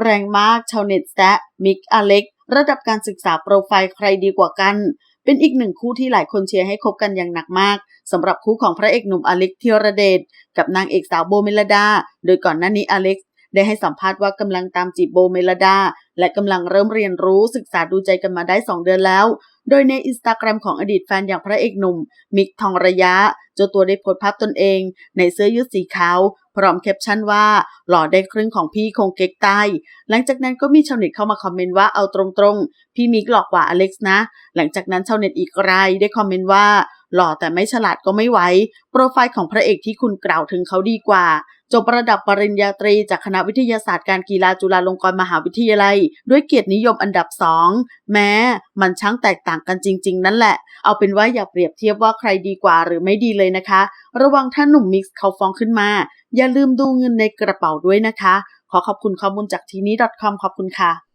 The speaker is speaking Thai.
แรงมากชาวเน็ตแซะมิกอเล็ก ระดับการศึกษาโปรไฟล์ใครดีกว่ากัน เป็นอีกหนึ่งคู่ที่หลายคนเชียร์ให้คบกันอย่างหนักมากสำหรับคู่ของพระเอกหนุ่มอเล็กเทียรเดชกับนางเอกสาวโบเมลดา โดยก่อนหน้านี้อเล็กได้ให้สัมภาษณ์ว่ากำลังตามจีบโบเมลดา และกำลังเริ่มเรียนรู้ศึกษาดูใจกันมาได้ 2 เดือนแล้ว โดยในอินสตาแกรมของอดีตแฟนอย่างพระเอกหนุ่ม มิกทองระยะเจ้าตัวได้โพสต์ภาพตนเอง ในเสื้อยืดสีขาวพร้อมแคปชั่นว่าหล่อได้ครึ่งของพี่คงเก๊กใต้หลังจากนั้นก็มีชาวเน็ตเข้ามาคอมเมนต์ว่าเอาตรงๆ พี่มิกหลอกกว่าอเล็กซ์นะ หลังจากนั้นชาวเน็ตอีกรายได้คอมเมนต์ว่าหล่อแต่ไม่ฉลาดก็ไม่ไหว โปรไฟล์ของพระเอกที่คุณกล่าวถึงเขาดีกว่า จบระดับปริญญาตรีจากคณะวิทยาศาสตร์การกีฬาจุฬาลงกรณ์มหาวิทยาลัย ด้วยเกียรตินิยมอันดับสองแม้มันช่างแตกต่างกันจริง ๆ นั่นแหละ เอาเป็นว่าอย่าเปรียบเทียบว่าใครดีกว่าหรือไม่ดีเลยนะคะ ระวังถ้าหนุ่มมิกซ์เขาฟ้องขึ้นมา อย่าลืมดูเงินในกระเป๋าด้วยนะคะ ขอขอบคุณข้อมูลจากทีนี้ .com ขอบคุณค่ะ